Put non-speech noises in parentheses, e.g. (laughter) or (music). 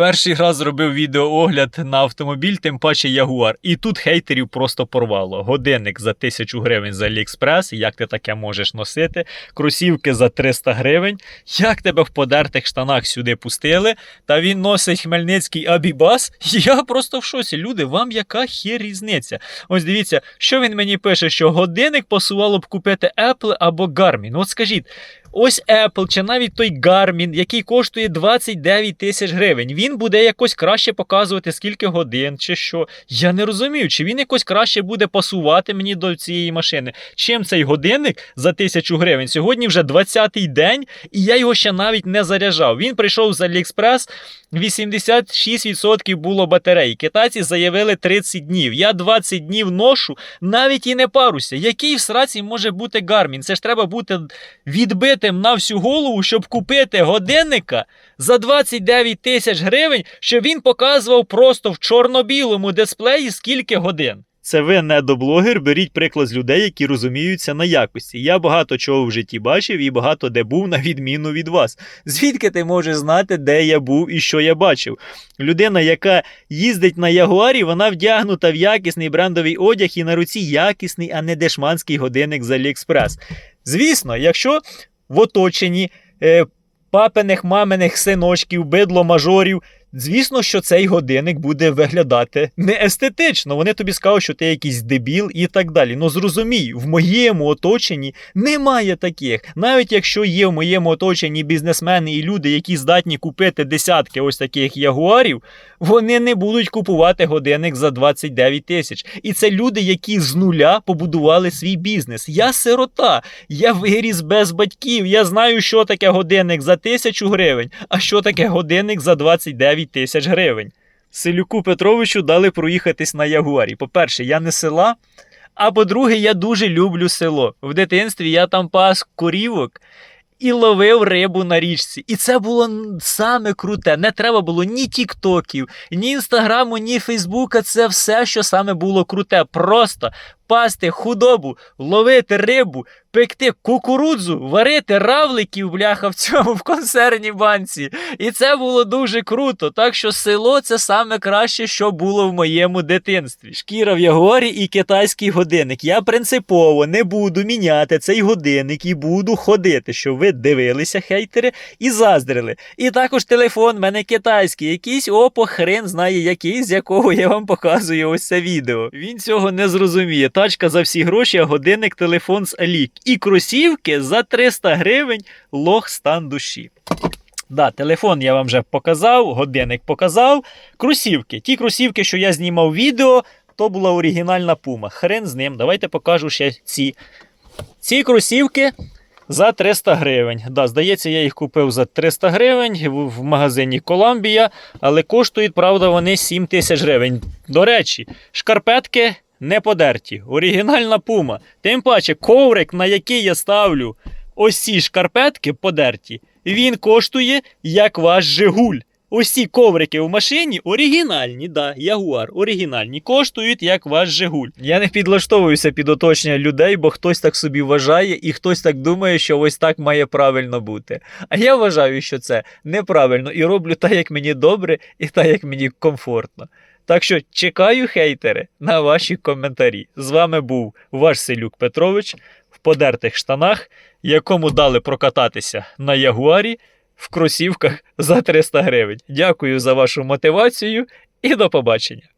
Перший раз зробив відеоогляд на автомобіль, тим паче Ягуар. І тут хейтерів просто порвало. Годинник за 1000 гривень з Аліекспрес. Як ти таке можеш носити? Кросівки за 300 гривень. Як тебе в подертих штанах сюди пустили? Та він носить хмельницький Абібас. (laughs) Я просто в шоці. Люди, вам яка хір різниця? Ось дивіться, що він мені пише, що годинник пасувало б купити Apple або Garmin. От скажіть. Ось Apple чи навіть той Garmin, який коштує 29 тисяч гривень, він буде якось краще показувати скільки годин чи що. Я не розумію, чи він якось краще буде пасувати мені до цієї машини. Чим цей годинник за тисячу гривень? Сьогодні вже 20-й день, і я його ще навіть не заряджав. Він прийшов з AliExpress, 86% було батарей. Китайці заявили 30 днів. Я 20 днів ношу, навіть і не паруся. Який в сраці може бути Garmin? Це ж треба бути відбитим на всю голову, щоб купити годинника за 29 тисяч гривень, щоб він показував просто в чорно-білому дисплеї скільки годин. Це ви недоблогер, беріть приклад з людей, які розуміються на якості. Я багато чого в житті бачив і багато де був, на відміну від вас. Звідки ти можеш знати, де я був і що я бачив? Людина, яка їздить на Ягуарі, вона вдягнута в якісний брендовий одяг і на руці якісний, а не дешманський годинник з Аліекспрес. Звісно, якщо в оточенні е, папиних, маминих синочків, бидло мажорів. Звісно, що цей годинник буде виглядати не естетично. Вони тобі скажуть, що ти якийсь дебіл і так далі. Ну зрозумій, в моєму оточенні немає таких. Навіть якщо є в моєму оточенні бізнесмени і люди, які здатні купити десятки ось таких ягуарів, вони не будуть купувати годинник за 29 тисяч. І це люди, які з нуля побудували свій бізнес. Я сирота, я виріс без батьків. Я знаю, що таке годинник за тисячу гривень, а що таке годинник за 29 тисяч гривень. Селюку Петровичу дали проїхатись на Ягуарі. По-перше, я не села. А по-друге, я дуже люблю село. В дитинстві я там пас корівок і ловив рибу на річці. І це було саме круте. Не треба було ні тіктоків, ні інстаграму, ні фейсбука. Це все, що саме було круте. Просто пасти худобу, ловити рибу, пекти кукурудзу, варити равликів, бляха, в цьому в консервній банці. І це було дуже круто. Так що село це саме краще, що було в моєму дитинстві. Шкіра в Ягуарі і китайський годинник. Я принципово не буду міняти цей годинник і буду ходити, щоб ви дивилися, хейтери, і заздрили. І також телефон в мене китайський, якийсь опо хрен знає який, з якого я вам показую ось це відео. Він цього не зрозуміє. Тачка за всі гроші, а годинник телефон з Алік. І кросівки за 300 гривень лох стан душі. Да, телефон я вам вже показав, годинник показав. Кросівки. Ті кросівки, що я знімав відео, то була оригінальна пума. Хрен з ним. Давайте покажу ще ці. Ці кросівки за 300 гривень. Да, здається, я їх купив за 300 гривень в, магазині Коламбія, але коштують, правда, вони 7 тисяч гривень. До речі, шкарпетки не подерті. Оригінальна пума. Тим паче, коврик, на який я ставлю ось ці шкарпетки подерті, він коштує як ваш Жигуль. Ці коврики в машині оригінальні, да, Ягуар, оригінальні, коштують як ваш Жигуль. Я не підлаштовуюся під оточення людей, бо хтось так собі вважає, і хтось так думає, що ось так має правильно бути. А я вважаю, що це неправильно і роблю так, як мені добре, і так, як мені комфортно. Так що чекаю, хейтери, на ваші коментарі. З вами був ваш Селюк Петрович в подертих штанах, якому дали прокататися на Ягуарі в кросівках за 300 гривень. Дякую за вашу мотивацію і до побачення.